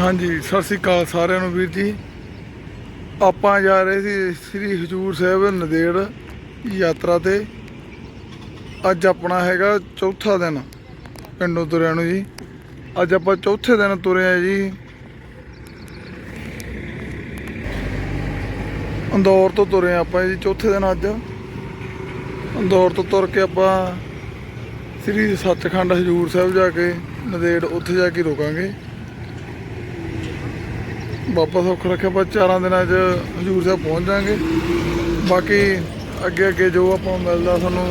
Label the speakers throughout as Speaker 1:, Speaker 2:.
Speaker 1: ਹਾਂਜੀ, ਸਤਿ ਸ੍ਰੀ ਅਕਾਲ ਸਾਰਿਆਂ ਨੂੰ ਵੀਰ ਜੀ। ਆਪਾਂ ਜਾ ਰਹੇ ਸੀ ਸ੍ਰੀ ਹਜੂਰ ਸਾਹਿਬ ਨਦੇੜ ਯਾਤਰਾ ਤੇ। ਅੱਜ ਆਪਣਾ ਹੈਗਾ ਚੌਥਾ ਦਿਨ ਪਿੰਡੋਂ ਤੁਰਿਆ ਨੂੰ ਜੀ। ਅੱਜ ਆਪਾਂ ਚੌਥੇ ਦਿਨ ਤੁਰੇ ਆ ਜੀ। ਅੰਦੌਰ ਤੋਂ ਤੁਰੇ ਆ ਆਪਾਂ ਜੀ, ਚੌਥੇ ਦਿਨ ਅੱਜ। ਅੰਦੌਰ ਤੋਂ ਤੁਰ ਕੇ ਆਪਾਂ ਸ੍ਰੀ ਸੱਚਖੰਡ ਹਜੂਰ ਸਾਹਿਬ ਜਾ ਕੇ, ਨਦੇੜ ਉੱਥੇ ਜਾ ਕੇ ਰੁਕਾਂਗੇ। ਬਾਬਾ ਸੁੱਖ ਰੱਖਿਆ ਆਪਾਂ ਚਾਰਾਂ ਦਿਨਾਂ 'ਚ ਹਜੂਰ ਸਾਹਿਬ ਪਹੁੰਚ ਜਾਾਂਗੇ ਬਾਕੀ ਅੱਗੇ ਅੱਗੇ ਜੋ ਆਪਾਂ ਮਿਲਦਾ ਸਾਨੂੰ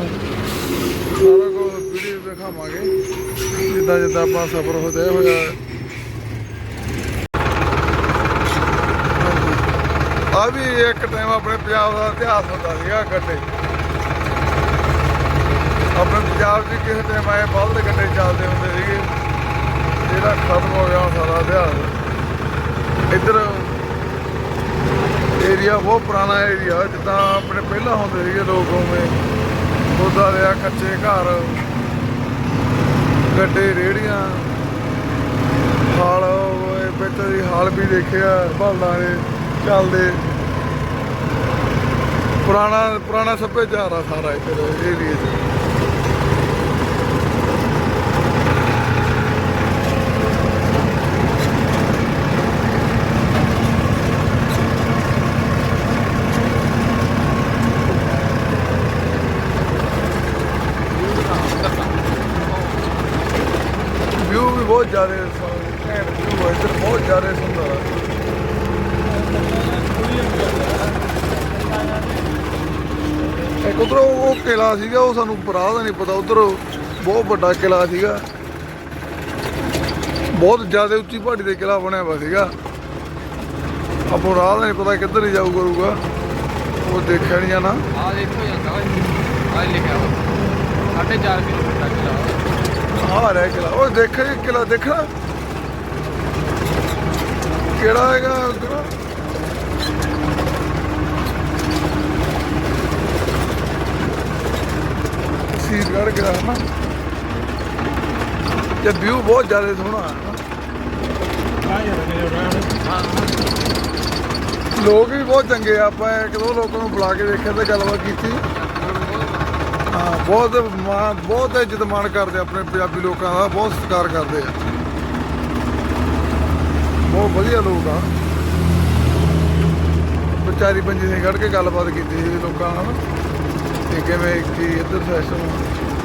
Speaker 1: ਸਾਰਾ ਕੁਝ ਵੀਡੀਓ ਦਿਖਾਵਾਂਗੇ। ਜਿੱਦਾਂ ਜਿੱਦਾਂ ਆਪਾਂ ਸਫ਼ਰ ਹੋਦਾ ਹੋਇਆ। ਆ ਵੀ ਇੱਕ ਟਾਈਮ ਆਪਣੇ ਪੰਜਾਬ ਦਾ ਇਤਿਹਾਸ ਹੁੰਦਾ ਸੀਗਾ ਗੱਡੇ। ਆਪਣੇ ਪੰਜਾਬ 'ਚ ਕਿਸੇ ਟਾਈਮ ਆਏ, ਬਲਦ ਗੱਡੇ ਚੱਲਦੇ ਹੁੰਦੇ ਸੀਗੇ। ਜਿਹੜਾ ਖਤਮ ਹੋ ਗਿਆ ਹੁਣ ਸਾਰਾ ਇਤਿਹਾਸ। ਇੱਧਰ ਏਰੀਆ ਬਹੁਤ ਪੁਰਾਣਾ ਏਰੀਆ ਜਿੱਦਾਂ ਆਪਣੇ ਪਹਿਲਾਂ ਹੁੰਦੇ ਸੀਗੇ ਲੋਕ ਉਵੇਂ। ਉਹਦਾ ਰਿਆ, ਕੱਚੇ ਘਰ, ਗੱਡੇ ਰੇੜੀਆਂ ਹਾਲ ਹੋਏ ਵਿੱਚ ਦੀ ਹਾਲ ਵੀ ਦੇਖਿਆ ਬਲਦਾਂ ਦੇ ਚੱਲਦੇ। ਪੁਰਾਣਾ ਪੁਰਾਣਾ ਸੱਭਿਆਚਾਰ ਆ ਸਾਰਾ ਇੱਧਰ ਏਰੀਏ 'ਚ ਵਿਊ ਵੀ ਬਹੁਤ ਜ਼ਿਆਦਾ ਘੈਂਟ ਵਿਊ ਇੱਧਰ ਬਹੁਤ ਜ਼ਿਆਦਾ ਸੁੰਦਰ ਇੱਕ ਉਧਰ ਉਹ ਕਿਲਾ ਸੀਗਾ, ਉਹ ਸਾਨੂੰ ਰਾਹ ਦਾ ਨਹੀਂ ਪਤਾ। ਉਧਰ ਬਹੁਤ ਵੱਡਾ ਕਿਲਾ ਸੀਗਾ। ਬਹੁਤ ਜ਼ਿਆਦਾ ਉੱਚੀ ਪਹਾੜੀ ਤੇ ਕਿਲਾ ਬਣਿਆ ਹੋਇਆ ਸੀਗਾ। ਆਪੋ ਰਾਹ ਦਾ ਨਹੀਂ ਪਤਾ ਕਿੱਧਰ ਹੀ ਜਾਊ ਕਰੂਗਾ ਉਹ ਦੇਖਿਆ ਨਹੀਂ ਜਾਣਾ।
Speaker 2: ਆ ਦੇਖੋ ਜਾਂਦਾ ਆ ਲਿਖਿਆ 4.5 ਕਿਲੋਮੀਟਰ ਦਾ ਕਿਲਾ
Speaker 1: ਆ ਰਿਹਾ ਕਿਲਾ। ਉਹ ਦੇਖਿਆ ਕਿਲਾ ਦੇਖਣਾ ਕਿਹੜਾ ਹੈਗਾ ਉਧਰ ਸੀਰਗੜ ਕਿਲਾ ਨਾ। ਤੇ ਵਿਊ ਬਹੁਤ ਜ਼ਿਆਦਾ ਸੋਹਣਾ ਲੋਕ ਵੀ ਬਹੁਤ ਚੰਗੇ ਆਪਾਂ ਇੱਕ ਦੋ ਲੋਕਾਂ ਨੂੰ ਬੁਲਾ ਕੇ ਦੇਖਿਆ ਤੇ ਗੱਲਬਾਤ ਕੀਤੀ। ਹਾਂ, ਬਹੁਤ ਮਾਣ, ਬਹੁਤ ਇੱਜ਼ਤ ਮਾਣ ਕਰਦੇ ਆਪਣੇ ਪੰਜਾਬੀ ਲੋਕਾਂ ਦਾ, ਬਹੁਤ ਸਤਿਕਾਰ ਕਰਦੇ ਆ। ਬਹੁਤ ਵਧੀਆ ਲੋਕ ਆ। ਵਿਚਾਰੀ ਪੰਜੀ ਸਿੰਘ ਖੜ ਕੇ ਗੱਲਬਾਤ ਕੀਤੀ ਸੀ ਲੋਕਾਂ ਨਾਲ। ਕਿ ਕਿਵੇਂ, ਕੀ ਇੱਧਰ ਸੈਸ਼ਨ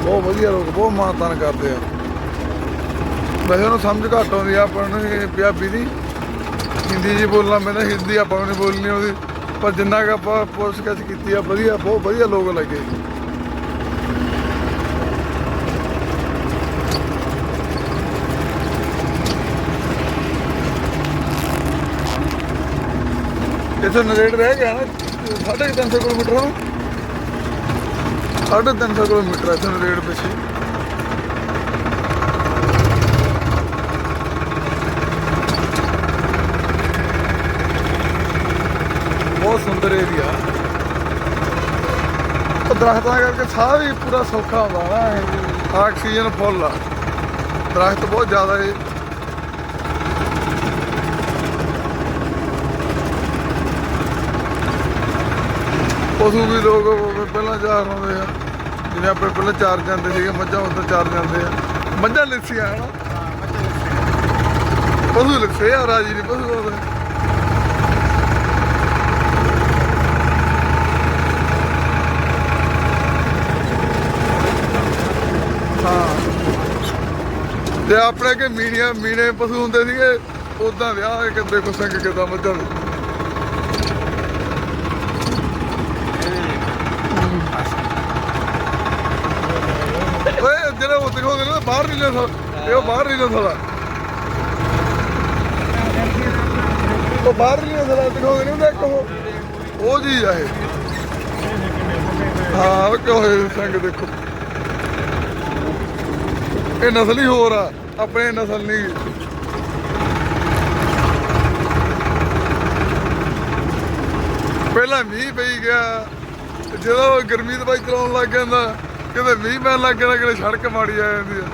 Speaker 1: ਬਹੁਤ ਵਧੀਆ ਲੋਕ, ਬਹੁਤ ਮਾਣਤਾਨ ਕਰਦੇ ਆ। ਵੈਸੇ ਉਹਨੂੰ ਸਮਝ ਘੱਟ ਆਉਂਦੀ ਆ, ਆਪਾਂ ਨੂੰ ਪੰਜਾਬੀ ਦੀ। ਹਿੰਦੀ ਜੀ ਬੋਲਣਾ ਪੈਂਦਾ, ਹਿੰਦੀ ਆਪਾਂ ਨੂੰ ਨਹੀਂ ਬੋਲਣੀ ਉਹਦੀ। ਪਰ ਜਿੰਨਾ ਕੁ ਆਪਾਂ ਪੁੱਛ ਗਿੱਛ ਕੀਤੀ ਆ, ਵਧੀਆ, ਬਹੁਤ ਵਧੀਆ ਲੋਕ ਲੱਗੇ। ਇੱਥੇ ਨਰੇੜ ਰਹਿ ਗਿਆ ਨਾ, ਸਾਢੇ ਕੁ ਤਿੰਨ ਸੌ ਕਿਲੋਮੀਟਰ ਆ। ਸਾਢੇ ਤਿੰਨ ਸੌ ਕਿਲੋਮੀਟਰ ਆ ਇੱਥੇ ਨਰੇੜ ਪਿੱਛੇ। ਬਹੁਤ ਸੁੰਦਰ ਏਰੀਆ ਦਰਖਤਾਂ ਕਰਕੇ ਸਾਹ ਵੀ ਪੂਰਾ ਸੌਖਾ ਹੁੰਦਾ ਨਾ ਆਕਸੀਜਨ ਫੁੱਲ ਆ। ਦਰਖਤ ਬਹੁਤ ਜ਼ਿਆਦਾ ਪਸ਼ੂ ਵੀ ਲੋਕ ਪਹਿਲਾਂ ਚਾਰ ਆਉਂਦੇ ਆ। ਜਿਵੇਂ ਆਪਣੇ ਪਹਿਲਾਂ ਚਾਰ ਜਾਂਦੇ ਸੀਗੇ, ਮੱਝਾਂ ਉੱਧਰ ਚਾਰ ਜਾਂਦੇ ਆ। ਮੱਝਾਂ ਲਿੱਸੀਆਂ ਹਨਾ? ਪਸ਼ੂ ਲਿੱਸੇ ਆ, ਰਾਜੀ ਨਹੀਂ ਪਸ਼ੂ ਉਹਦੇ। ਹਾਂ। ਤੇ ਆਪਣੇ ਕੇ ਮੀਨੀਆਂ ਮੀਣੇ ਪਸ਼ੂ ਹੁੰਦੇ ਸੀਗੇ ਉਦਾਂ ਵਿਆਹ ਕਿੱਦੇ ਕੋ ਸੰਗ ਕਿਦਾਂ ਮੱਝਾਂ ਬਾਹਰ ਨਹੀਂ ਜਾਂਦਾ, ਇਹ ਉਹ ਬਾਹਰ ਨਹੀਂ ਜਾਂਦਾ ਉਹ ਬਾਹਰ ਨਹੀਂ ਜਾਂਦਾ ਦਿਖਾਉਂਦੇ ਨੇ ਉਹਦਾ ਇੱਕ ਉਹ। ਉਹ ਜੀ ਆ ਇਹ। ਹਾਂ, ਉਹ ਕਿਉਂ ਹੋਏ ਸੰਗ ਦੇਖੋ। ਇਹ ਨਸਲ ਹੀ ਹੋਰ ਆ, ਆਪਣੇ ਨਸਲ ਨਹੀਂ। ਪਹਿਲਾਂ ਮੀਂਹ ਪਈ ਗਿਆ, ਜਦੋਂ ਗਰਮੀ ਦਵਾਈ ਚਲਾਉਣ ਲੱਗ ਜਾਂਦਾ ਕਿਤੇ ਮੀਂਹ ਪੈਣ ਲੱਗ ਗਿਆ ਕਿਤੇ ਸੜਕ ਮਾੜੀ ਆ ਜਾਂਦੀ ਆ।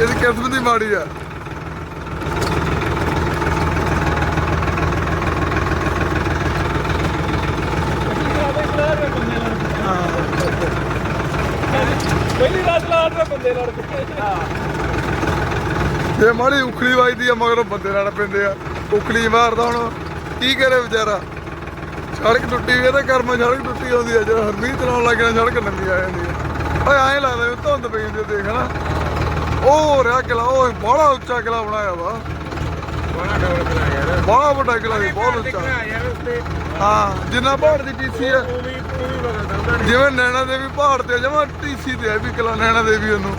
Speaker 1: ਇਹਦੀ ਕਿਸਮਤ ਹੀ ਮਾੜੀ ਆ। ਪਹਿਲੀ ਤੇ ਮਾੜੀ ਉਖਲੀ ਵਾਜਦੀ ਆ ਮਗਰੋਂ ਬੰਦੇ ਲੜ ਪੈਂਦੇ ਆ। ਉਖਲੀ ਮਾਰਦਾ ਹੁਣ। ਕੀ ਕਰੇ ਵਿਚਾਰਾ? ਸੜਕ ਟੁੱਟੀ ਵੀ ਇਹਦੇ ਕਰਮ ਸੜਕ ਟੁੱਟੀ ਆਉਂਦੀ ਆ ਜਦੋਂ ਹਰਮੀਤ ਚਲਾਉਣ ਲੱਗ ਗਿਆ ਸੜਕ ਨਵੀਂ ਆ ਜਾਂਦੀ ਆ। ਓਏ ਐਂ ਲੱਗਦਾ ਧੁੰਦ ਪਈ ਹੁੰਦੀ ਦੇਖ ਨਾ। ਉਹ ਰਿਹਾ ਕਿਲਾ ਉਹ ਬੜਾ ਉੱਚਾ ਕਿਲਾ ਬਣਾਇਆ ਵਾ।
Speaker 2: ਬੜਾ ਡਬਲ ਬਣਾ ਯਾਰ।
Speaker 1: ਬੜਾ ਵੱਡਾ ਕਿਲਾ ਸੀ ਬਹੁਤ ਉੱਚਾ। ਹਾਂ ਜਿੰਨਾ ਪਹਾੜ ਦੀ ਟੀਸੀ ਆ। ਜਿਵੇਂ ਨੈਣਾ ਦੇਵੀ ਪਹਾੜ ਤੇ ਜਮਾ ਟੀਸੀ ਤੇ ਆ ਵੀ ਕਿਲਾ ਨੈਣਾ ਦੇਵੀ ਉਹਨੂੰ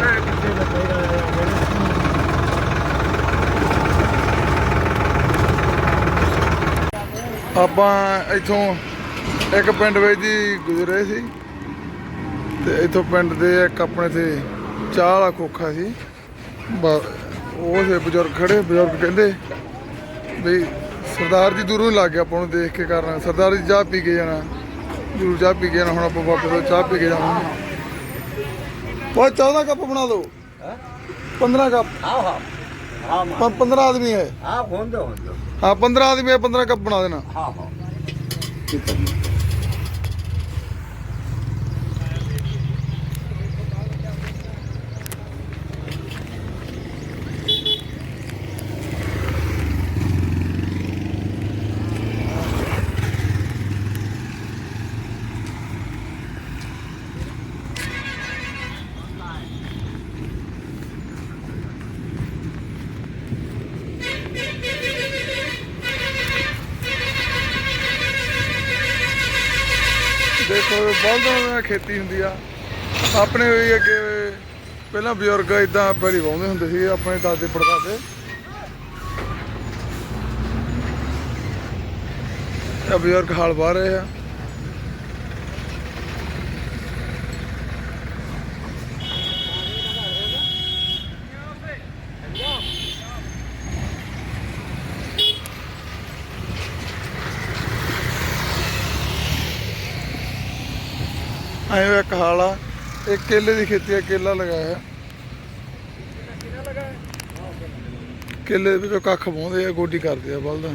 Speaker 2: ਮੈਂ ਕਿੱਥੇ ਲੱਗੇਗਾ ਯਾਰ
Speaker 1: ਆਪਾਂ ਇੱਥੋਂ ਇੱਕ ਪਿੰਡ ਵਿੱਚ ਦੀ ਗੁਜ਼ਰੇ ਸੀ ਤੇ ਇੱਥੋਂ ਪਿੰਡ ਦੇ ਇੱਕ ਆਪਣੇ ਤੇ ਚਾਹ ਵਾਲਾ ਖੋਖਾ ਸੀ। ਉਹ ਸੇ ਬਜ਼ੁਰਗ ਖੜੇ ਬਜ਼ੁਰਗ ਕਹਿੰਦੇ ਵੀ ਸਰਦਾਰ ਜੀ ਦੂਰੋਂ ਹੀ ਲੱਗ ਗਿਆ ਆਪਾਂ ਨੂੰ ਦੇਖ ਕੇ ਕਰਨਾ। ਸਰਦਾਰ ਜੀ ਚਾਹ ਪੀ ਕੇ ਜਾਣਾ। ਜ਼ਰੂਰ ਚਾਹ ਪੀ ਕੇ ਜਾਣਾ ਹੁਣ ਆਪਾਂ ਵਾਪਸ ਚਾਹ ਪੀ ਕੇ ਜਾਵਾਂਗੇ ਉਹ 14 ਕੱਪ ਬਣਾ ਦਿਓ। 15 ਕੱਪ।
Speaker 3: हाँ हाँ हाँ
Speaker 1: प- पंद्रह आदमी
Speaker 3: है हाँ होंगे होंगे
Speaker 1: हाँ पंद्रह आदमी है पंद्रह कप बना देना
Speaker 3: हाँ हाँ ठीक है
Speaker 1: ਖੇਤੀ ਹੁੰਦੀ ਆ। ਆਪਣੇ ਵੀ ਅੱਗੇ ਪਹਿਲਾਂ ਬਜ਼ੁਰਗ ਇਦਾਂ ਪਹਿਲੀ ਵਾਉਂਦੇ ਹੁੰਦੇ ਸੀ, ਆਪਣੇ ਦਾਦੇ ਪੜਦਾਦੇ। ਇਹ ਬਜ਼ੁਰਗ ਹਾਲ ਵਾਹ ਰਹੇ ਆ। ਐਂ ਇੱਕ ਹਾਲ ਆ ਇਹ ਕੇਲੇ ਦੀ ਖੇਤੀ ਆ ਕੇਲਾ ਲਗਾਇਆ ਕੇਲੇ ਦੇ ਵਿੱਚੋਂ ਕੱਖ ਪਾਉਂਦੇ ਆ, ਗੋਡੀ ਕਰਦੇ ਆ, ਬਲਦਾਂ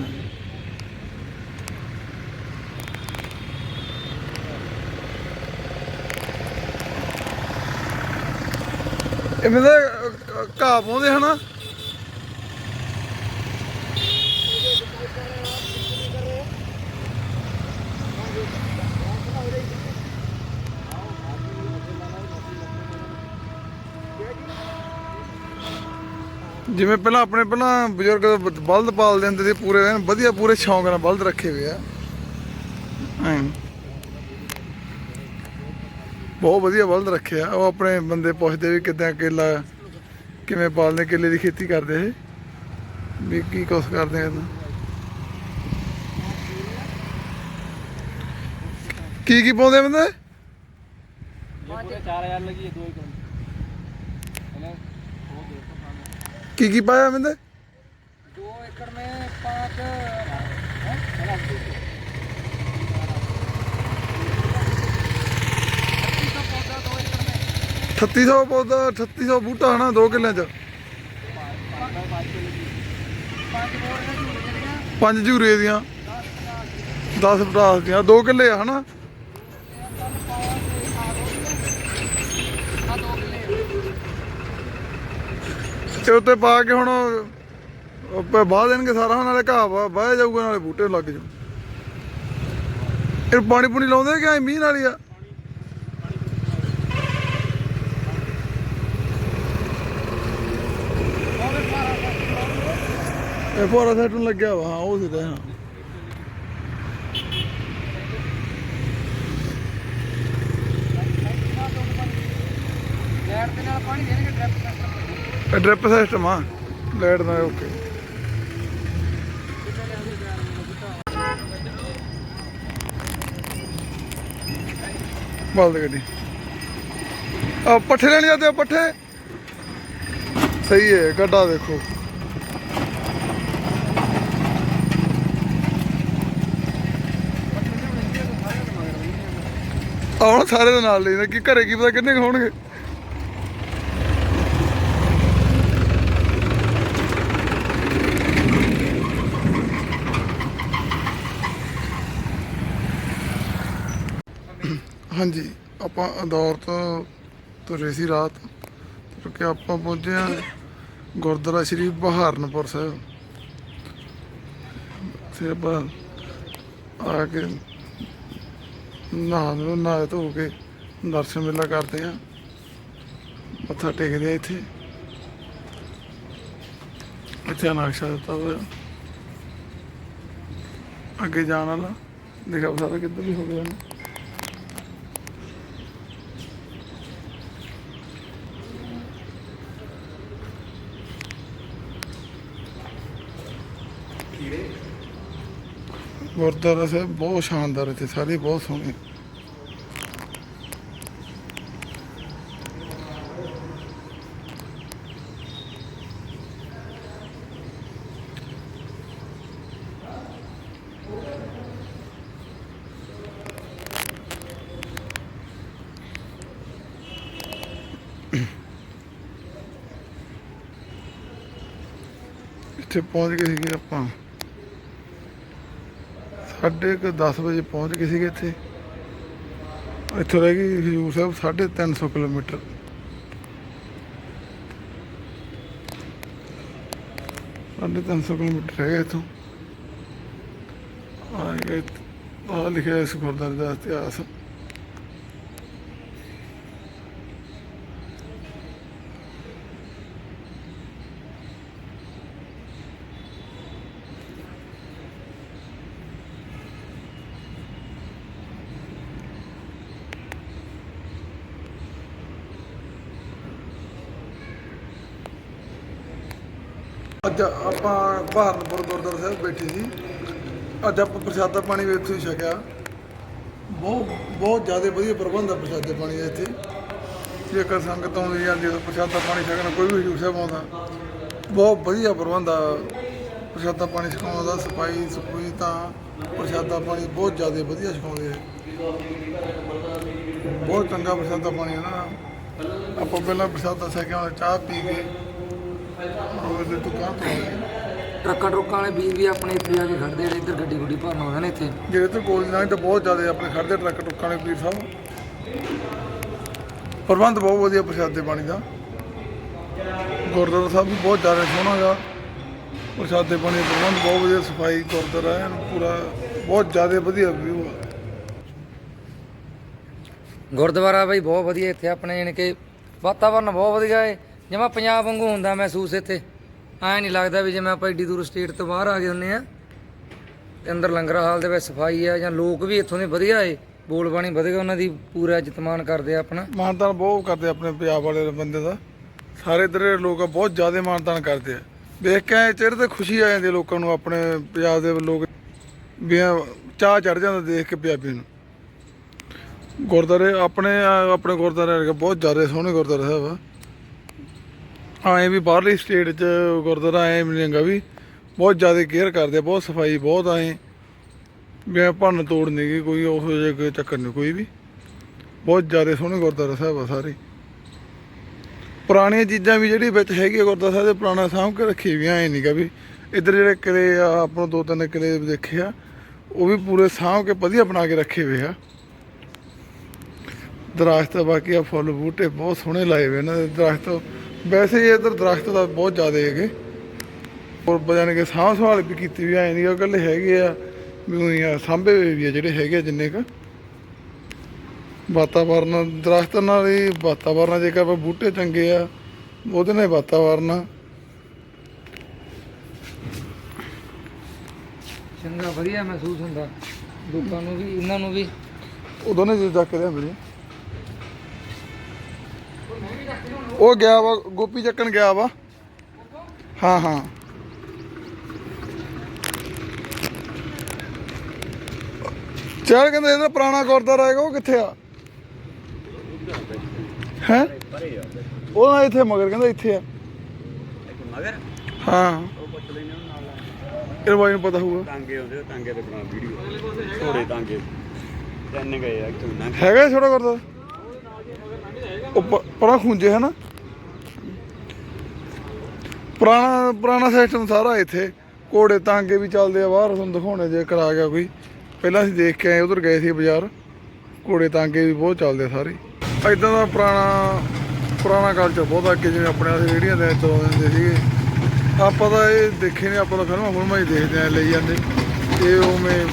Speaker 1: ਇਹ ਮੇਰੇ ਘਾਹ ਪਾਉਂਦੇ ਹਨਾ ਜਿਵੇਂ ਪਹਿਲਾਂ ਆਪਣੇ ਪਹਿਲਾਂ ਬਜ਼ੁਰਗ ਬਲਦ ਪਾਲਦੇ ਹੁੰਦੇ ਸੀ ਪੂਰੇ ਦਿਨ, ਵਧੀਆ ਪੂਰੇ ਸ਼ੌਂਕ ਨਾਲ ਬਲਦ ਰੱਖੇ ਹੋਏ ਆ। ਬਹੁਤ ਵਧੀਆ ਬਲਦ ਰੱਖੇ ਆ। ਉਹ ਆਪਣੇ ਬੰਦੇ ਪੁੱਛਦੇ ਵੀ ਕਿਦਾਂ ਕੇਲਾ ਕਿਵੇਂ ਪਾਲਦੇ, ਕੇਲੇ ਦੀ ਖੇਤੀ ਕਰਦੇ ਇਹ। ਵੀ ਕੀ ਕੁਛ ਕਰਦੇ ਆ ਕੀ ਕੀ ਪਾਉਂਦੇ ਬੰਦੇ?
Speaker 2: 4000 ਲੱਗੀ 2 ਕਿਲੋ
Speaker 1: ਕੀ ਕੀ ਪਾਇਆ ਬੰਦੇ
Speaker 2: दो एकड़ में पाँच हैं? है ना? पच्चीस सौ पौधा दो एकड़ में
Speaker 1: 3600 ਪੌਦਾ 3600 ਬੂਟਾ ਹਨਾ 2 ਕਿੱਲਿਆਂ ਚ
Speaker 2: पाँच बोर में झूठ जड़ियाँ
Speaker 1: ਪੰਜ ਝੂਰੇ ਦੀਆਂ 10 ਪਟਾਸ ਦੀਆਂ 2 ਕਿੱਲੇ ਆ ਹਨਾ ਤੇ ਉੱਤੇ ਪਾ ਕੇ ਹੁਣ ਉਹ ਪ- ਦੇਣਗੇ ਸਾਰਾ, ਨਾਲੇ ਘਾਹ ਵਾ- ਜਾਊਗਾ, ਨਾਲੇ ਬੂਟੇ ਲੱਗ ਜਾਊ ਇਹ ਪਾਣੀ ਪੂਣੀ ਲਾਉਂਦੇ ਕਿ ਐਂ ਮੀਂਹ ਨਾਲ ਹੀ ਆ? ਇਹ ਫੋਰਾ ਸੈਟ ਲੱਗਿਆ ਵਾ, ਹਾਂ, ਉਹ ਸਿੱਧਾ ਹਾਂ।
Speaker 2: ਲੈਟ ਦੇ ਨਾਲ ਪਾਣੀ ਦੇਣਗੇ ਡ੍ਰਿਪ
Speaker 1: ਡ੍ਰਿਪ ਸਿਸਟਮ ਆ। ਲਾਈਟ ਦਾ ਓਕੇ। ਬਲਦ ਗੱਡੀ। ਆ ਪੱਠੇ ਲੈਣ ਜਾਂਦੇ ਪੱਠੇ। ਸਹੀ ਹੈ, ਗੱਡਾ ਦੇਖੋ। ਆਉਣ ਸਾਰੇ ਦੇ ਨਾਲ ਲੈਂਦੇ, ਕਿ ਘਰੇ ਕੀ ਪਤਾ ਕਿੰਨੇ ਕੁ ਹੋਣਗੇ। ਹਾਂਜੀ, ਆਪਾਂ ਦੌਰ ਤੋਂ ਤੁਰੇ ਸੀ ਰਾਤ ਤੁਰ ਆਪਾਂ ਪਹੁੰਚੇ ਹਾਂ ਗੁਰਦੁਆਰਾ ਸ਼੍ਰੀ ਬਹਾਰਨਪੁਰ ਸਾਹਿਬ। ਤੇ ਆਪਾਂ ਆ ਕੇ ਨਹਾ ਨੂੰ ਨਹਾ ਧੋ ਕੇ ਦਰਸ਼ਨ ਮੇਲਾ ਕਰਦੇ ਆ ਮੱਥਾ ਟੇਕਦੇ ਆ ਇੱਥੇ। ਇੱਥੇ ਨਕਸ਼ਾ ਦਿੱਤਾ ਹੋਇਆ। ਅੱਗੇ ਜਾਣ ਵਾਲਾ। ਦੇਖਾ ਸਾਰਾ ਕਿੱਧਰ ਵੀ ਹੋ ਗਿਆ ਗੁਰਦੁਆਰਾ ਸਾਹਿਬ ਬਹੁਤ ਸ਼ਾਨਦਾਰ ਇੱਥੇ ਸਾਰੇ ਬਹੁਤ ਸੋਹਣੇ। ਇੱਥੇ ਪਹੁੰਚ ਗਏ ਸੀਗੇ ਆਪਾਂ। ਸਾਢੇ ਕੁ 10 ਵਜੇ ਪਹੁੰਚ ਗਏ ਸੀਗੇ ਇੱਥੇ। ਇੱਥੋਂ ਰਹਿ ਗਈ ਹਜੂਰ ਸਾਹਿਬ 350 ਕਿਲੋਮੀਟਰ। ਸਾਢੇ ਤਿੰਨ ਸੌ ਕਿਲੋਮੀਟਰ ਰਹਿ ਗਿਆ ਇੱਥੋਂ। ਆ ਗਏ ਆ ਲਿਖਿਆ ਇਸ ਗੁਰਦੁਆਰੇ ਦਾ ਇਤਿਹਾਸ। ਅੱਜ ਆਪਾਂ ਬਹਾਰਨਪੁਰ ਗੁਰਦੁਆਰਾ ਸਾਹਿਬ ਬੈਠੇ ਸੀ। ਅੱਜ ਆਪਾਂ ਪ੍ਰਸ਼ਾਦਾ ਪਾਣੀ ਵੀ ਇੱਥੇ ਹੀ ਛਕਿਆ। ਬਹੁਤ ਬਹੁਤ ਜ਼ਿਆਦਾ ਵਧੀਆ ਪ੍ਰਬੰਧ ਆ ਪ੍ਰਸ਼ਾਦੇ ਪਾਣੀ ਦਾ ਇੱਥੇ। ਜੇਕਰ ਸੰਗਤ ਆਉਂਦੀ ਜਾਂਦੀ ਤਾਂ ਪ੍ਰਸ਼ਾਦਾ ਪਾਣੀ ਛਕਣ, ਕੋਈ ਵੀ ਹਜੂਰ ਸਾਹਿਬ ਆਉਂਦਾ, ਬਹੁਤ ਵਧੀਆ ਪ੍ਰਬੰਧ ਆ ਪ੍ਰਸ਼ਾਦਾ ਪਾਣੀ ਛਕਾਉਣ ਦਾ। ਸਫ਼ਾਈ, ਸਫੂਈ ਤਾਂ ਪ੍ਰਸ਼ਾਦਾ ਪਾਣੀ ਬਹੁਤ ਜ਼ਿਆਦਾ ਵਧੀਆ ਛਕਾਉਂਦੇ ਆ। ਬਹੁਤ ਚੰਗਾ ਪ੍ਰਸ਼ਾਦਾ ਪਾਣੀ ਹੈ ਨਾ। ਆਪਾਂ ਪਹਿਲਾਂ ਪ੍ਰਸ਼ਾਦਾ ਛਕਿਆ, ਚਾਹ ਪੀ ਕੇ ਉਹਦੇ ਦੁਕਾਨ ਤੋਂ ਆਏ।
Speaker 2: ਟਰੱਕਾਂ ਟਰੁੱਕਾਂ ਵਾਲੇ ਵੀਰ ਵੀ ਆਪਣੇ ਇੱਥੇ ਆ ਕੇ ਖੜਦੇ ਜਿਹੜੇ ਇੱਧਰ ਗੱਡੀ ਗੁੱਡੀ ਭਰਨ ਆਉਂਦੇ ਨੇ ਇੱਥੇ।
Speaker 1: ਜਿਹੜੇ ਤੇ ਕੋਲ ਨਾਲ ਤਾਂ ਬਹੁਤ ਜ਼ਿਆਦਾ ਆਪਣੇ ਖੜਦੇ ਟਰੱਕ ਟੁੱਕਾਂ ਵਾਲੇ ਵੀਰ ਸਾਹਿਬ। ਪ੍ਰਬੰਧ ਬਹੁਤ ਵਧੀਆ ਪ੍ਰਸ਼ਾਦੇ ਪਾਣੀ ਦਾ। ਗੁਰਦੁਆਰਾ ਸਾਹਿਬ ਵੀ ਬਹੁਤ ਜ਼ਿਆਦਾ ਸੋਹਣਾ ਗਾ। ਪ੍ਰਸ਼ਾਦੇ ਪਾਣੀ ਦਾ ਪ੍ਰਬੰਧ ਬਹੁਤ ਵਧੀਆ ਸਫ਼ਾਈ ਗੁਰਦੁਆਰਾ ਐਨ ਪੂਰਾ ਬਹੁਤ ਜ਼ਿਆਦਾ ਵਧੀਆ ਵਿਊ ਆ।
Speaker 2: ਗੁਰਦੁਆਰਾ ਬਈ ਬਹੁਤ ਵਧੀਆ ਇੱਥੇ ਆਪਣੇ ਜਾਣੀ ਕਿ ਵਾਤਾਵਰਨ ਬਹੁਤ ਵਧੀਆ ਹੈ ਜਿਵੇਂ ਪੰਜਾਬ ਵਾਂਗੂ ਹੁੰਦਾ ਮਹਿਸੂਸ ਇੱਥੇ। ਐ ਨਹੀਂ ਲੱਗਦਾ ਵੀ ਜਿਵੇਂ ਆਪਾਂ ਏਡੀ ਦੂਰ ਸਟੇਟ ਤੋਂ ਬਾਹਰ ਆ ਗਏ ਹੁੰਨੇ ਆ। ਤੇ ਅੰਦਰ ਲੰਗਰ ਹਾਲ ਦੇ ਵਿੱਚ ਸਫ਼ਾਈ ਆ ਜਾਂ ਲੋਕ ਵੀ ਇੱਥੋਂ ਦੇ ਵਧੀਆ ਏ। ਬੋਲ ਬਾਣੀ ਵਧੀਆ ਉਹਨਾਂ ਦੀ ਪੂਰਾ ਇੱਜ਼ਤ ਮਾਣ ਕਰਦੇ ਆ ਆਪਣਾ।
Speaker 1: ਮਾਨਤਾਨ ਬਹੁਤ ਕਰਦੇ ਆਪਣੇ ਪੰਜਾਬ ਵਾਲੇ ਬੰਦੇ ਦਾ। ਸਾਰੇ ਇੱਧਰ ਦੇ ਲੋਕ ਬਹੁਤ ਜ਼ਿਆਦਾ ਮਾਨਤਾਨ ਕਰਦੇ ਆ। ਦੇਖ ਕੇ ਐਂ ਚਿਹਰੇ ਤੇ ਖੁਸ਼ੀ ਆ ਜਾਂਦੀ ਆ ਲੋਕਾਂ ਨੂੰ ਆਪਣੇ ਪੰਜਾਬ ਦੇ ਲੋਕ। ਵੀ ਐਂ ਚਾਹ ਚੜ ਜਾਂਦਾ ਦੇਖ ਕੇ ਪੰਜਾਬੀ ਨੂੰ। ਗੁਰਦੁਆਰੇ ਆਪਣੇ ਆਪਣੇ ਗੁਰਦੁਆਰੇ ਵਰਗੇ ਬਹੁਤ ਜ਼ਿਆਦਾ ਸੋਹਣੇ ਗੁਰਦੁਆਰਾ ਸਾਹਿਬ ਆ। ਆਏ ਵੀ ਬਾਹਰਲੀ ਸਟੇਟ 'ਚ ਗੁਰਦੁਆਰਾ ਐ ਮਿਲੇਗਾ ਵੀ ਬਹੁਤ ਜ਼ਿਆਦਾ ਕੇਅਰ ਕਰਦੇ ਆ, ਬਹੁਤ ਸਫ਼ਾਈ, ਬਹੁਤ ਆਏ ਵੀ ਭੰਨ ਤੋੜ ਨਹੀਂ ਗੀ, ਕੋਈ ਉਹੋ ਜਿਹਾ ਕੋਈ ਚੱਕਰ ਨਹੀਂ ਕੋਈ ਵੀ। ਬਹੁਤ ਜ਼ਿਆਦਾ ਸੋਹਣੇ ਗੁਰਦੁਆਰਾ ਸਾਹਿਬ ਆ ਸਾਰੇ। ਪੁਰਾਣੀਆਂ ਚੀਜ਼ਾਂ ਵੀ ਜਿਹੜੀ ਵਿੱਚ ਹੈਗੀ ਆ ਗੁਰਦੁਆਰਾ ਸਾਹਿਬ ਦੇ ਪੁਰਾਣਾ ਸਾਂਭ ਕੇ ਰੱਖੀ ਵੀ ਐ ਨਹੀਂਗਾ ਵੀ ਇੱਧਰ ਜਿਹੜੇ ਕਿਲੇ ਆ, ਆਪਾਂ ਦੋ ਤਿੰਨ ਕਿਲੇ ਦੇਖੇ ਆ, ਉਹ ਵੀ ਪੂਰੇ ਸਾਂਭ ਕੇ ਵਧੀਆ ਬਣਾ ਕੇ ਰੱਖੇ ਹੋਏ ਆ। ਦਰਖਤ ਬਾਕੀ ਆ ਫੁੱਲ ਬੂਟੇ ਬਹੁਤ ਸੋਹਣੇ ਲਾਏ ਹੋਏ ਇਹਨਾਂ ਦੇ ਦਰਖਤ ਵੈਸੇ ਹੀ ਇੱਧਰ ਦਰਖਤ ਦਾ ਬਹੁਤ ਜ਼ਿਆਦਾ ਹੈਗੇ। ਔਰ ਬਜਾਨ ਕੇ ਸਾਂਭ ਸੰਭਾਲ ਵੀ ਕੀਤੀ ਵੀ ਐ ਨਹੀਂ ਉਹ ਇਕੱਲੇ ਹੈਗੇ ਆ ਵੀ ਉਹੀ ਆ ਸਾਂਭੇ ਹੋਏ ਵੀ ਆ ਜਿਹੜੇ ਹੈਗੇ ਜਿੰਨੇ ਕ। ਵਾਤਾਵਰਨ ਦਰਖਤ ਨਾਲ ਹੀ ਵਾਤਾਵਰਨ ਜੇਕਰ ਆਪਾਂ ਬੂਟੇ ਚੰਗੇ ਆ ਉਹਦੇ ਨਾਲ ਵਾਤਾਵਰਨ ਆ।
Speaker 2: ਚੰਗਾ ਵਧੀਆ ਮਹਿਸੂਸ ਹੁੰਦਾ। ਲੋਕਾਂ ਨੂੰ ਵੀ ਇਹਨਾਂ ਨੂੰ ਵੀ।
Speaker 1: ਉਦੋਂ ਨੇ ਜਿੱਦਾਂ ਕਰਿਆ ਮੇਰੇ ਉਹ ਗਿਆ ਵਾ ਗੋਪੀ ਚੱਕਣ ਗਿਆ ਵਾ। ਹਾਂ ਹਾਂ। ਚਾਰ ਕਹਿੰਦੇ ਇਹਦਾ ਪੁਰਾਣਾ ਗੁਰਦੁਆਰਾ ਹੈਗਾ ਉਹ ਕਿੱਥੇ ਆ? ਹੈ? ਉਹ ਨਾ ਇੱਥੇ ਮਗਰ ਕਹਿੰਦਾ ਇੱਥੇ ਆ।
Speaker 3: ਮਗਰ?
Speaker 1: ਹਾਂ। ਇਹ ਬਾਈ ਨੂੰ ਪਤਾ ਹੋਊਗਾ।
Speaker 3: ਟਾਂਗੇ ਹੁੰਦੇ ਟਾਂਗੇ ਤੇ ਬਣਾ ਵੀਡੀਓ। ਥੋੜੇ ਟਾਂਗੇ। ਤਿੰਨ ਗਏ ਆ ਇੱਥੋਂ ਨਾ
Speaker 1: ਹੈਗਾ ਛੋਟਾ ਪ- ਪਰਾਂ ਖੁੰਝੇ ਹੈ ਨਾ। ਪੁਰਾਣਾ ਪੁਰਾਣਾ ਸਿਸਟਮ ਸਾਰਾ ਇੱਥੇ। ਘੋੜੇ ਤਾਂਗੇ ਵੀ ਚੱਲਦੇ ਆ, ਬਾਹਰ ਤੁਹਾਨੂੰ ਦਿਖਾਉਣੇ ਜੇ ਕਰਾ ਗਿਆ ਕੋਈ। ਪਹਿਲਾਂ ਅਸੀਂ ਦੇਖ ਕੇ ਆਏ, ਉਧਰ ਗਏ ਸੀ ਬਾਜ਼ਾਰ। ਘੋੜੇ ਤਾਂਗੇ ਵੀ ਬਹੁਤ ਚੱਲਦੇ ਆ ਸਾਰੇ। ਇਦਾਂ ਦਾ ਪੁਰਾਣਾ ਪੁਰਾਣਾ ਕਲਚਰ ਬਹੁਤ ਅੱਗੇ ਜਿਵੇਂ ਆਪਣੇ ਵਾਲੇ ਰੇੜੀਆਂ ਦੇ ਤੋਂ ਹੁੰਦੇ ਸੀਗੇ। ਆਪਾਂ ਤਾਂ ਇਹ ਦੇਖੇ ਨੇ, ਆਪਾਂ ਤਾਂ ਫਿਲਮਾਂ ਫਿਲਮਾਂ ਹੀ ਦੇਖਦੇ ਆ, ਲਈ ਜਾਂਦੇ। ਇਹ ਉਵੇਂ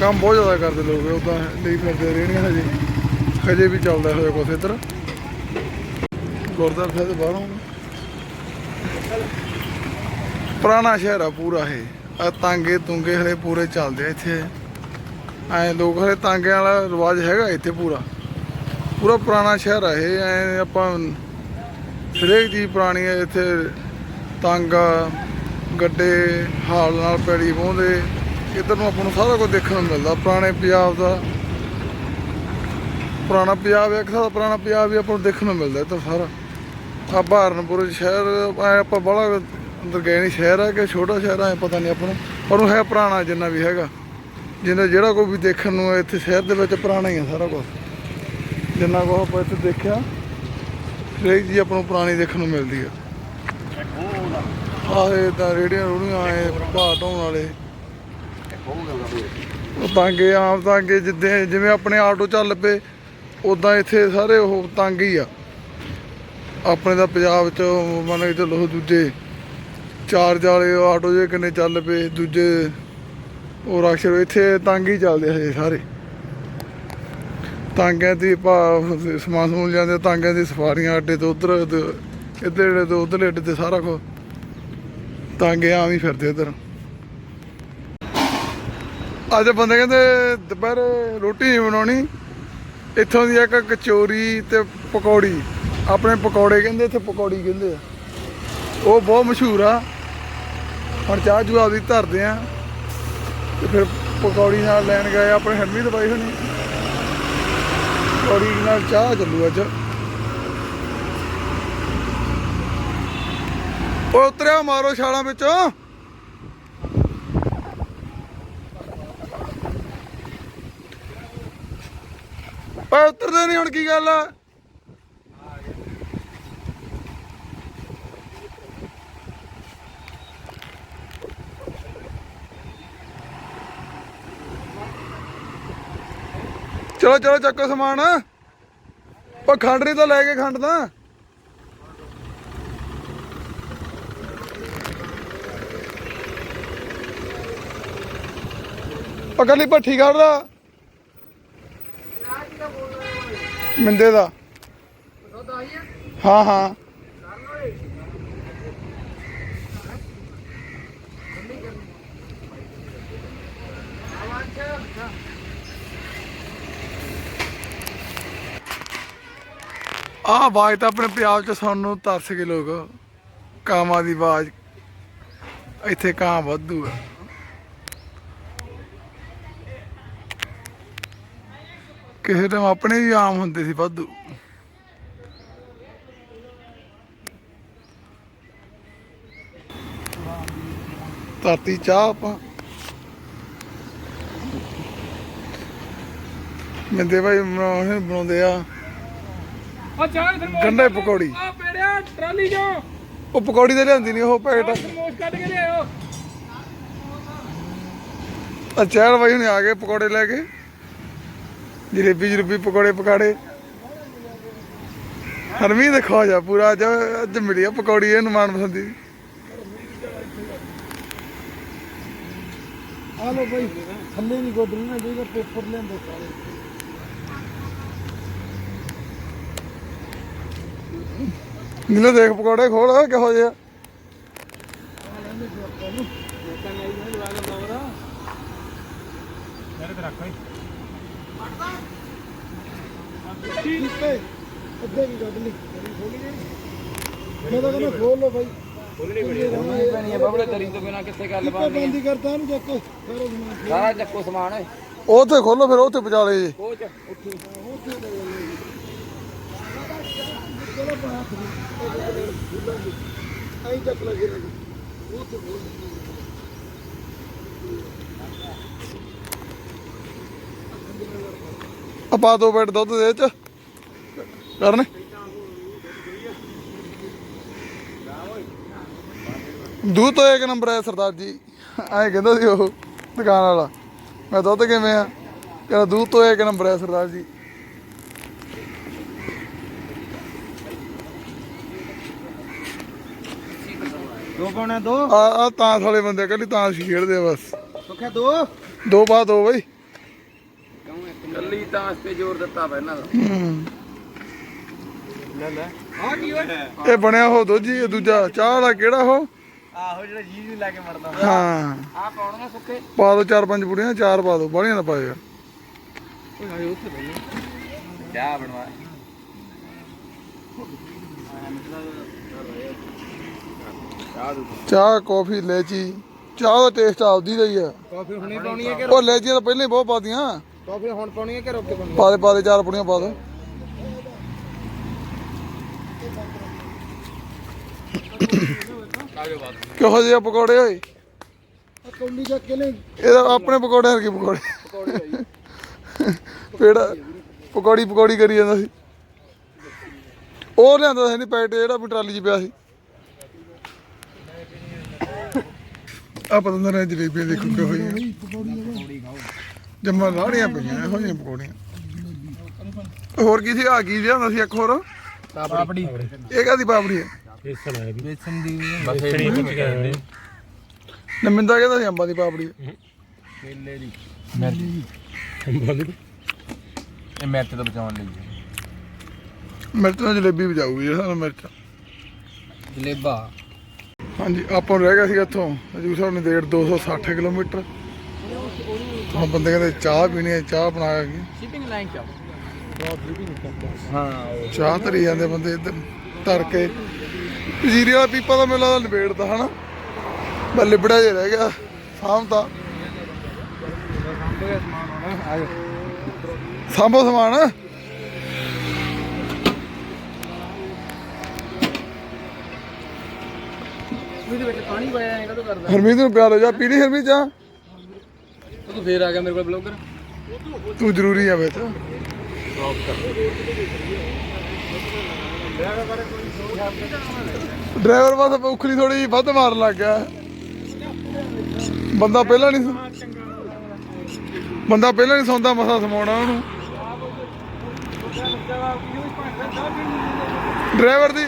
Speaker 1: ਕੰਮ ਬਹੁਤ ਜ਼ਿਆਦਾ ਕਰਦੇ ਲੋਕ ਉਹ ਤਾਂ ਲਈ ਫਿਰਦੇ ਰੇੜੀਆਂ ਹਜੇ ਹਜੇ ਵੀ ਚੱਲਦਾ ਹੋਇਆ ਕੁਛ ਇੱਧਰ। ਗੁਰਦੁਆਰਾ ਸਾਹਿਬ ਦੇ ਬਾਹਰੋਂ ਪੁਰਾਣਾ ਸ਼ਹਿਰ ਆ ਪੂਰਾ ਇਹ। ਆ ਤਾਂਗੇ ਤੁੰਗੇ ਹਲੇ ਪੂਰੇ ਚੱਲਦੇ ਆ ਇੱਥੇ। ਐ ਲੋਕ ਹਲੇ ਤਾਂਗਿਆਂ ਵਾਲਾ ਰਿਵਾਜ ਹੈਗਾ ਇੱਥੇ ਪੂਰਾ। ਪੂਰਾ ਪੁਰਾਣਾ ਸ਼ਹਿਰ ਆ ਇਹ। ਐ ਆਪਾਂ ਹਰੇਕ ਚੀਜ਼ ਪੁਰਾਣੀ ਹੈ ਇੱਥੇ ਤਾਂਗਾ, ਗੱਡੇ, ਹਾਲ ਨਾਲ ਪੈੜੀ ਵਾਹੁੰਦੇ ਇੱਧਰ ਨੂੰ ਆਪਾਂ ਨੂੰ ਸਾਰਾ ਕੁਝ ਦੇਖਣ ਨੂੰ ਮਿਲਦਾ। ਪੁਰਾਣੇ ਪੰਜਾਬ ਦਾ ਪੁਰਾਣਾ ਪੰਜਾਬ ਇੱਕ ਸਾਡਾ ਪੁਰਾਣਾ ਪੰਜਾਬ ਵੀ ਆਪਾਂ ਨੂੰ ਦੇਖਣ ਨੂੰ ਮਿਲਦਾ ਇੱਧਰ ਸਾਰਾ। ਆ ਬਹਾਰਨਪੁਰ ਸ਼ਹਿਰ ਆਪਾਂ ਬੜਾ ਅੰਦਰ ਗਏ ਨਹੀਂ ਸ਼ਹਿਰ ਹੈ ਕਿ ਛੋਟਾ ਸ਼ਹਿਰ ਹੈ ਪਤਾ ਨਹੀਂ ਆਪਾਂ ਨੂੰ। ਪਰ ਉਹ ਹੈ ਪੁਰਾਣਾ ਜਿੰਨਾ ਵੀ ਹੈਗਾ। ਜਿੰਨਾ ਜਿਹੜਾ ਕੋਈ ਵੀ ਦੇਖਣ ਨੂੰ ਇੱਥੇ ਸ਼ਹਿਰ ਦੇ ਵਿੱਚ ਪੁਰਾਣਾ ਹੀ ਆ ਸਾਰਾ ਕੁਝ ਜਿੰਨਾ ਕੋ ਆਪਾਂ ਇੱਥੇ ਦੇਖਿਆ, ਹਰੇਕ ਜੀ ਆਪਾਂ ਨੂੰ ਪੁਰਾਣੀ ਦੇਖਣ ਨੂੰ ਮਿਲਦੀ ਆ। ਆਹ ਤਾਂ ਰੇੜੀਆਂ ਰੂੜੀਆਂ ਆਏ ਭਾਅ ਢਾਉਣ ਵਾਲੇ। ਉਹ ਤਾਂਗੇ ਆਮ ਤਾਂਗੇ ਜਿੱਦਾਂ, ਜਿਵੇਂ ਆਪਣੇ ਆਟੋ ਚੱਲ ਪਏ ਉਦਾਂ ਇੱਥੇ ਸਾਰੇ ਉਹ ਤੰਗ ਹੀ ਆ। ਆਪਣੇ ਦਾ ਪੰਜਾਬ ਚ ਮੰਨ ਕੇ ਚੱਲੋ ਦੂਜੇ ਚਾਰ ਜਾਲੇ ਆਟੋ ਜੇ ਕਿੰਨੇ ਚੱਲ ਪਏ, ਦੂਜੇ ਉਹ ਰਾਸ਼ਰ ਇੱਥੇ ਤੰਗ ਹੀ ਚੱਲਦੇ ਹਜੇ ਸਾਰੇ। ਤਾਂਗਿਆਂ ਦੀ ਭਾ, ਸਮਾਨ ਸਮੂਨ ਜਾਂਦੇ ਤਾਂਗਿਆਂ ਦੀ ਸਫਾਰੀਆਂ, ਅੱਡੇ ਤੋਂ ਉਧਰ ਇੱਧਰ ਤੋਂ ਉਧਰਲੇ ਅੱਡੇ ਤੇ ਸਾਰਾ ਕੁਝ ਤਾਂਗੇ ਆਮ ਹੀ ਫਿਰਦੇ ਉਧਰ ਅੱਜ ਬੰਦੇ ਕਹਿੰਦੇ ਦੁਪਹਿਰ ਰੋਟੀ ਨਹੀਂ ਬਣਾਉਣੀ, ਇੱਥੋਂ ਦੀ ਇੱਕ ਕਚੋਰੀ ਤੇ ਪਕੌੜੀ। ਆਪਣੇ ਪਕੌੜੇ ਕਹਿੰਦੇ, ਇੱਥੇ ਪਕੌੜੀ ਕਹਿੰਦੇ ਆ। ਉਹ ਬਹੁਤ ਮਸ਼ਹੂਰ ਆ। ਹੁਣ ਚਾਹ ਜੂ ਆਪਦੀ ਧਰਦੇ ਆ। ਤੇ ਫਿਰ ਪਕੌੜੀ ਨਾਲ ਲੈਣ ਗਏ ਆਪਣੇ ਹਰਮੀ ਦਵਾਈ ਹੋਣੀ। ਪਕੌੜੀ ਨਾਲ ਚਾਹ ਚੱਲੂ ਅੱਜ। ਉਹ ਉਤਰਿਆ ਮਾਰੋ ਛਾਲਾਂ ਵਿੱਚੋਂ। ਓਏ ਉਤਰਦੇ ਨਹੀਂ ਹੁਣ ਕੀ ਗੱਲ ਆ। ਚਲੋ ਚਲੋ, ਚੱਕੋ ਸਮਾਨ। ਉਹ ਖੰਡ ਨਹੀਂ ਤਾਂ ਲੈ ਕੇ ਖੰਡ ਦਾ ਪਕੜ ਲਈ ਭੱਠੀ ਕਰਦਾ ਮਿੰਦੇ ਦਾ। ਹਾਂ ਹਾਂ। ਆਹ ਆਵਾਜ਼ ਤਾਂ ਆਪਣੇ ਪੰਜਾਬ ਚ ਸਾਨੂੰ ਤਰਸ ਗਏ ਲੋਕ। ਕਾਮਾਂ ਦੀ ਆਵਾਜ਼। ਇੱਥੇ ਕਾਂ ਵਾਧੂ ਆ। ਕਿਸੇ ਟਾਈਮ ਆਪਣੇ ਵੀ ਆਮ ਹੁੰਦੇ ਸੀ ਵਾਧੂ। ਧਰਤੀ ਚਾਹ ਆਪਾਂ। ਮਿੰਦੇ ਭਾਈ ਬਣਾਉਣੇ ਬਣਾਉਂਦੇ ਆ।
Speaker 4: ਆ
Speaker 1: ਗੰਢੇ ਪਕੌੜੀ।
Speaker 4: ਆ ਪੇੜਿਆ ਟਰਾਲੀ ਜੋ
Speaker 1: ਉਹ ਪਕੌੜੀ ਤੇ ਲਿਆਂਦੀ ਨਹੀਂ ਉਹ ਪੈਕਟ
Speaker 4: ਥਰਮੋਸ ਕੱਢ ਕੇ ਲਿਆਓ
Speaker 1: ਆ ਚਹਿਲ ਬਾਈ ਹੁਣੇ ਆ ਗਏ ਪਕੌੜੇ ਲੈ ਕੇ। ਜਲੇਬੀ ਜਲੂਬੀ ਪਕੌੜੇ ਪਕਾੜੇ। ਹਰਮੀ ਦੇ ਖਾ ਜਾ ਪੂਰਾ ਅੱਜ ਅੱਜ ਮਿਲੀ ਆ ਪਕੌੜੀ ਇਹਨੂੰ ਮਨ ਪਸੰਦੀ
Speaker 5: ਆ ਲੋ ਬਈ ਥੱਲੇ ਨਹੀਂ ਗੋਦਰੀ ਨਾ ਜਿਹੜਾ ਪੇਪਰ ਲੈਂਦੇ ਸਾਰੇ।
Speaker 1: ਨੀਲੇ ਦੇਖ ਪਕੌੜੇ ਖੋਲ ਕਿਹੋ ਜਿਹਾ
Speaker 5: ਅੱਧੇ ਵੀ ਕੱਢ ਲਈ ਮੈਂ ਤਾਂ ਕਹਿੰਦਾ ਖੋਲ ਲੋ ਬਈ। ਖੋਲਣੀ
Speaker 2: ਪੈਣੀ ਹੈ ਬਬਲੇ ਤਰੀ ਤੋਂ ਬਿਨਾ ਕਿੱਥੇ ਗੱਲ
Speaker 5: ਇੱਕੋ ਬੰਦੀ ਕਰਤਾ ਇਹਨੂੰ ਚੱਕੋ ਸਾਰਾ ਸਮਾਨ।
Speaker 2: ਸਾਰਾ ਚੱਕੋ ਸਮਾਨ। ਓਏ
Speaker 1: ਉਹ ਤੇ ਖੋਲੋ ਫਿਰ ਉਹ ਤੇ ਵਿਚਾਲੇ ਜੀ।
Speaker 2: ਉਹ ਚ ਉੱਠੀ
Speaker 5: ਐਂ ਚੱਕ ਲਗੇ
Speaker 1: ਆਪਾ ਦੋ ਬੈਡ ਦੁੱਧ ਦੇ ਚ ਕਰਨ? ਦੂਧ ਤੋਂ ਇੱਕ ਨੰਬਰ ਹੈ ਸਰਦਾਰ ਜੀ। ਐਂ ਕਹਿੰਦਾ ਸੀ ਉਹ ਦੁਕਾਨ ਵਾਲਾ। ਮੈਂ ਦੁੱਧ ਕਿਵੇਂ ਆ? ਕਹਿੰਦਾ, ਦੁੱਧ ਤੋਂ ਇੱਕ ਨੰਬਰ ਹੈ ਸਰਦਾਰ ਜੀ।
Speaker 5: ਦੋ ਪਾਉਣੇ ਦੋ?
Speaker 1: ਆ ਆ ਤਾਂਸ ਵਾਲੇ ਬੰਦੇ ਕੱਲੀ ਤਾਂਸ ਹੀ ਖੇਡਦੇ ਆ ਬਸ।
Speaker 5: ਸੁੱਖਿਆ ਦੋ?
Speaker 1: ਦੋ ਬਾਅਦ ਦੋ ਬਈ।
Speaker 2: ਕੱਲੀ ਤਾਂ ਤੇ ਜ਼ੋਰ ਦਿੱਤਾ ਪਹਿਲਾਂ ਦਾ।
Speaker 1: ਹੂੰ।
Speaker 5: ਲੈ ਲੈ। ਆ ਕੀ ਓਏ
Speaker 1: ਇਹ ਬਣਿਆ ਉਹ ਦੋਜੀ ਇਹ ਦੂਜਾ ਚਾਹ ਵਾਲਾ ਕਿਹੜਾ ਉਹ?
Speaker 5: ਆਹੋ ਜਿਹੜਾ ਜੀ ਨੂੰ ਲੈ ਕੇ ਮਰਦਾ।
Speaker 1: ਹਾਂ।
Speaker 2: ਆ ਪਾਉਣਗੇ ਸੁੱਕੇ
Speaker 1: ਪਾ ਦੋ ਚਾਰ ਪੰਜ ਪੁੜੀਆਂ ਚਾਰ ਪਾ ਦੋ ਬਾਹਲੀਆਂ ਨਾ ਪਾਏ ਯਾਰ
Speaker 5: ਚਾਹ ਬਣਵਾ।
Speaker 1: ਚਾਹ ਕੌਫੀ ਲੈਚੀ ਚਾਹ ਦਾ ਟੇਸਟ ਆਪਦੀ ਦਾ ਹੀ ਆ।
Speaker 5: ਕਾਫੀ ਹੁਣੇ ਪਾਉਣੀ ਹੈ ਕਿ
Speaker 1: ਉਹ ਲੈਚੀਆਂ ਤਾਂ ਪਹਿਲਾਂ ਹੀ ਬਹੁਤ ਪਾਦੀਆਂ
Speaker 5: ਕਾਫੀ ਹੁਣ ਪਾਉਣੀ ਹੈ ਕਿ ਰੁਕ ਕੇ ਪਾਉਣੀ
Speaker 1: ਪਾ ਦੇ ਪਾ ਦੇ ਚਾਰ ਪੁੜੀਆਂ ਪਾ ਦੇ। ਕਿਹੋ ਜਿਹੇ ਪਕੌੜੇ ਓਏ?
Speaker 5: ਹੈ ਕੌਲੀ ਚੱਕ ਕੇ ਨੇ
Speaker 1: ਇਹਦਾ ਆਪਣੇ ਪਕੌੜੇ ਵਰਗੇ ਪਕੌੜੇ। ਪੇੜਾ ਪਕੌੜੀ ਪਕੌੜੀ ਕਰੀ ਜਾਂਦਾ ਸੀ। ਉਹ ਲਿਆਂਦਾ ਸੀ ਨਹੀਂ ਪੈਕਟ ਜਿਹੜਾ ਵੀ ਟਰਾਲੀ 'ਚ ਪਿਆ ਸੀ। ਆ ਪਤਾ ਨਹੀਂ ਜਲੇਬੀਆਂ ਦੇਖੋ ਕਿਹੋ ਜਿਹੀਆਂ। ਜੰਮਾ ਲਾੜੀਆਂ ਪਈਆਂ ਇਹੋ ਜਿਹੀਆਂ ਪਕੌੜੀਆਂ। ਹੋਰ ਕੀ ਸੀ ਆ ਕੀ ਲਿਆਂਦਾ ਸੀ ਇੱਕ ਹੋਰ?
Speaker 5: ਪਾਪੜੀ।
Speaker 1: ਇਹ ਕਾਦੀ ਪਾਪੜੀ ਹੈ
Speaker 5: ਬੇਸਨ ਦੀ
Speaker 1: ਨਮਿੰਦਾ ਕਹਿੰਦਾ ਸੀ ਅੰਬਾਂ ਦੀ ਪਾਪੜੀ। ਹੈ।
Speaker 5: ਮੇਲੇ ਦੀ। ਇਹ ਮਿਰਚ ਤੋਂ ਬਚਾਉਣ ਲਈ
Speaker 1: ਮਿਰਚ ਨਾਲ ਜਲੇਬੀ ਇਹ ਸਾਨੂੰ ਮਿਰਚ।
Speaker 2: ਜਲੇਬਾ।
Speaker 1: ਹਾਂਜੀ ਆਪਾਂ ਨੂੰ ਰਹਿ ਗਿਆ ਸੀ ਇੱਥੋਂ। ਹਜੂਰ ਸਾਹਿਬ ਨੇ ਡੇਢ 260 ਕਿਲੋਮੀਟਰ। ਹੁਣ ਬੰਦੇ ਕਹਿੰਦੇ ਚਾਹ ਪੀਣੀ ਹੈ ਚਾਹ ਬਣਾ ਕੇ
Speaker 2: ਸ਼ਿਪਿੰਗ ਲਾਈਨ ਚ
Speaker 5: ਹਾਂ
Speaker 1: ਚਾਹ ਧਰੀ ਜਾਂਦੇ ਬੰਦੇ ਇੱਧਰ ਧਰ ਕੇ। ਜੀਰੇ ਵਾਲਾ ਪੀਪਾ ਦਾ ਮੇਲਾ ਦਾ ਨਿਬੇੜਦਾ ਹਨਾ? ਬਸ ਲਿਬੜਾ ਜਿਹਾ ਰਹਿ ਗਿਆ ਸ਼ਾਮ ਤਾਂ। ਸਾਂਭੋ ਸਮਾਨ
Speaker 2: ਇਹਦੇ ਵਿੱਚ ਪਾਣੀ ਪਾਇਆ ਹੈ ਕਦੋਂ ਕਰਦਾ।
Speaker 1: ਹਰਮੀਤ ਨੂੰ ਪਿਆ ਲੋ ਜਾ ਪੀਣੀ ਹਰਮੀਤ ਚਾਹ।
Speaker 2: ਤੂੰ ਫੇਰ ਆ ਗਿਆ ਮੇਰੇ ਕੋਲ ਬਲੌਗਰ।
Speaker 1: ਤੂੰ ਜ਼ਰੂਰੀ ਆ ਵਿੱਚ ਡਰਾਈਵਰ ਬਸ ਉਖਲੀ ਥੋੜੀ ਜਿਹੀ ਵੱਧ ਮਾਰਨ ਲੱਗ ਗਿਆ। ਬੰਦਾ ਪਹਿਲਾਂ ਨਹੀਂ ਬੰਦਾ ਪਹਿਲਾਂ ਨਹੀਂ ਸੌਂਦਾ ਮਸਾ ਸਮਾਉਣਾ ਉਹਨੂੰ। ਡਰਾਈਵਰ ਦੀ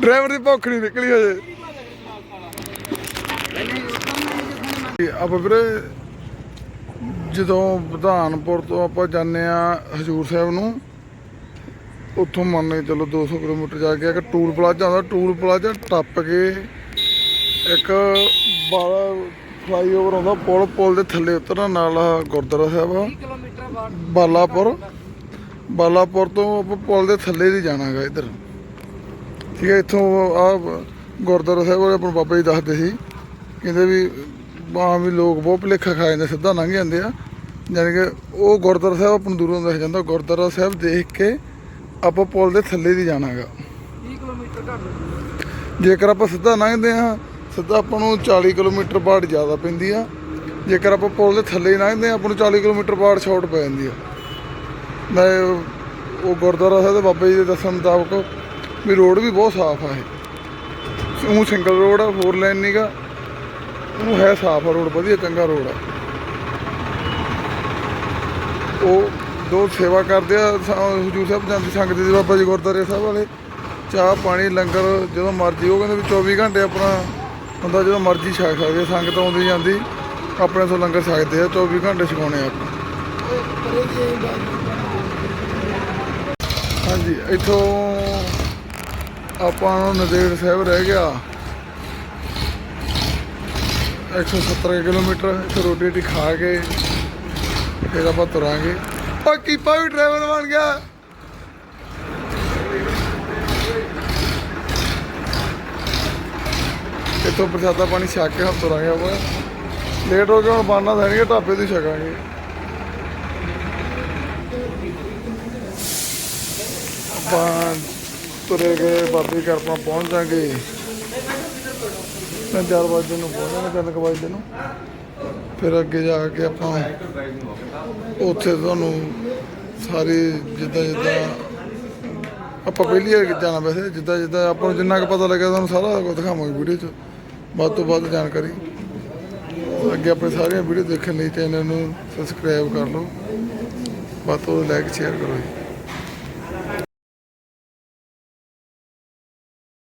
Speaker 1: ਡਰਾਈਵਰ ਦੀ ਭੁੱਖ ਨਹੀਂ ਨਿਕਲੀ ਹਜੇ। ਆਪਾਂ ਵੀਰੇ ਜਦੋਂ ਵਿਧਾਨਪੁਰ ਤੋਂ ਆਪਾਂ ਜਾਂਦੇ ਆ ਹਜੂਰ ਸਾਹਿਬ ਨੂੰ, ਉੱਥੋਂ ਮੰਨ ਕੇ ਚਲੋ 200 ਕਿਲੋਮੀਟਰ ਜਾ ਕੇ ਇੱਕ ਟੂਲ ਪਲਾਜ਼ਾ ਆਉਂਦਾ, ਟੂਲ ਪਲਾਜ਼ਾ ਟੱਪ ਕੇ ਇੱਕ ਬਾਲਾ ਫਲਾਈਓਵਰ ਆਉਂਦਾ, ਪੁਲ ਪੁਲ ਦੇ ਥੱਲੇ ਉਤਰਨ, ਨਾਲ ਗੁਰਦੁਆਰਾ ਸਾਹਿਬ ਆ। ਬਾਲਾਪੁਰ। ਬਾਲਾਪੁਰ ਤੋਂ ਆਪਾਂ ਪੁਲ ਦੇ ਥੱਲੇ ਦੀ ਜਾਣਾਗਾ ਇੱਧਰ। ਠੀਕ ਹੈ, ਇੱਥੋਂ ਆ ਗੁਰਦੁਆਰਾ ਸਾਹਿਬ ਵਾਲੇ ਆਪਣੇ ਬਾਬਾ ਜੀ ਦੱਸਦੇ ਸੀ। ਕਹਿੰਦੇ ਵੀ ਬਾਹ ਵੀ ਲੋਕ ਬਹੁਤ ਭੁਲੇਖਾ ਖਾ ਜਾਂਦੇ ਸਿੱਧਾ ਲੰਘ ਜਾਂਦੇ ਆ। ਯਾਨੀ ਕਿ ਉਹ ਗੁਰਦੁਆਰਾ ਸਾਹਿਬ ਆਪਾਂ ਨੂੰ ਦੂਰੋਂ ਦਿਖ ਜਾਂਦਾ ਗੁਰਦੁਆਰਾ ਸਾਹਿਬ ਦੇਖ ਕੇ ਆਪਾਂ ਪੁਲ ਦੇ ਥੱਲੇ ਦੀ ਜਾਣਾਗਾ।
Speaker 2: 30 ਕਿਲੋਮੀਟਰ ਘੱਟ
Speaker 1: ਜੇਕਰ ਆਪਾਂ ਸਿੱਧਾ ਲੰਘਦੇ ਆ ਸਿੱਧਾ ਆਪਾਂ ਨੂੰ 40 ਕਿਲੋਮੀਟਰ ਬਾੜ ਜ਼ਿਆਦਾ ਪੈਂਦੀ ਆ। ਜੇਕਰ ਆਪਾਂ ਪੁਲ ਦੇ ਥੱਲੇ ਲੰਘਦੇ ਆ ਆਪਾਂ ਨੂੰ 40 ਕਿਲੋਮੀਟਰ ਬਾੜ ਸ਼ਾਰਟ ਪੈ ਜਾਂਦੀ ਆ। ਮੈਂ ਉਹ ਗੁਰਦੁਆਰਾ ਸਾਹਿਬ ਦੇ ਬਾਬਾ ਜੀ ਦੇ ਦੱਸਣ ਮੁਤਾਬਕ ਵੀ ਰੋਡ ਵੀ ਬਹੁਤ ਸਾਫ਼ ਆ ਇਹ। ਉਹ ਸਿੰਗਲ ਰੋਡ ਆ ਫੋਰ ਲਾਈਨ ਨਹੀਂਗਾ ਉਹ ਹੈ ਸਾਫ਼ ਆ ਰੋਡ, ਵਧੀਆ ਚੰਗਾ ਰੋਡ ਆ। ਉਹ ਦੋ ਸੇਵਾ ਕਰਦੇ ਆ ਹਜ਼ੂਰ ਸਾਹਿਬ ਜਾਂਦੀ ਸੰਗਤ ਦੇ ਬਾਬਾ ਜੀ ਗੁਰਦੁਆਰੇ ਸਾਹਿਬ ਵਾਲੇ। ਚਾਹ, ਪਾਣੀ, ਲੰਗਰ, ਜਦੋਂ ਮਰਜ਼ੀ, ਉਹ ਕਹਿੰਦੇ ਵੀ 24 ਘੰਟੇ ਆਪਣਾ ਬੰਦਾ ਜਦੋਂ ਮਰਜ਼ੀ ਛਕ ਸਕਦੇ ਸੰਗਤ ਆਉਂਦੀ ਜਾਂਦੀ, ਆਪਣੇ ਤੋਂ ਲੰਗਰ ਛਕਦੇ ਆ 24 ਘੰਟੇ ਛਕਾਉਣੇ ਆ ਆਪਾਂ। ਹਾਂਜੀ, ਇੱਥੋਂ ਆਪਾਂ ਨੂੰ ਨਦੇੜ ਸਾਹਿਬ ਰਹਿ ਗਿਆ। 170 ਕਿਲੋਮੀਟਰ ਇੱਥੇ ਰੋਟੀ ਰੋਟੀ ਖਾ ਕੇ ਫਿਰ ਆਪਾਂ ਤੁਰਾਂਗੇ। ਓ ਕੀਪਾ ਵੀ ਡਰਾਈਵਰ ਬਣ ਗਿਆ। ਇੱਥੋਂ ਪ੍ਰਸ਼ਾਦਾ ਪਾਣੀ ਛਕ ਕੇ ਹਮ ਤੁਰਾਂਗੇ ਆਪਾਂ। ਲੇਟ ਹੋ ਗਿਆ ਹੁਣ ਬਾਨਾ ਦੇਣਗੇ ਢਾਬੇ ਤੇ ਹੀ ਛਕਾਂਗੇ। ਆਪਾਂ ਤੁਰੇ ਗਏ, ਬਾਬੇ ਘਰ ਆਪਾਂ ਪਹੁੰਚ ਜਾਾਂਗੇ। ਮੈਂ ਚਾਰ ਵਜੇ ਨੂੰ ਪਹੁੰਚਾਂਗੇ ਤਿੰਨ ਕੁ ਵਜੇ ਨੂੰ। ਫਿਰ ਅੱਗੇ ਜਾ ਕੇ ਆਪਾਂ ਉੱਥੇ ਤੁਹਾਨੂੰ ਸਾਰੀ ਜਿੱਦਾਂ ਜਿੱਦਾਂ ਆਪਾਂ ਪਹਿਲੀ ਵਾਰ ਜਾਣਾ ਵੈਸੇ, ਜਿੱਦਾਂ ਜਿੱਦਾਂ ਆਪਾਂ ਨੂੰ ਜਿੰਨਾ ਕੁ ਪਤਾ ਲੱਗਿਆ ਤੁਹਾਨੂੰ ਸਾਰਾ ਕੁਝ ਦਿਖਾਵਾਂਗੇ ਵੀਡੀਓ 'ਚ। ਵੱਧ ਤੋਂ ਵੱਧ ਜਾਣਕਾਰੀ। ਅੱਗੇ ਆਪਣੇ ਸਾਰੀਆਂ ਵੀਡੀਓ ਦੇਖਣ ਲਈ ਚੈਨਲ ਨੂੰ ਸਬਸਕ੍ਰਾਈਬ ਕਰ ਲਓ। ਵੱਧ ਤੋਂ ਵੱਧ ਲਾਈਕ ਸ਼ੇਅਰ ਕਰੋ ਜੀ।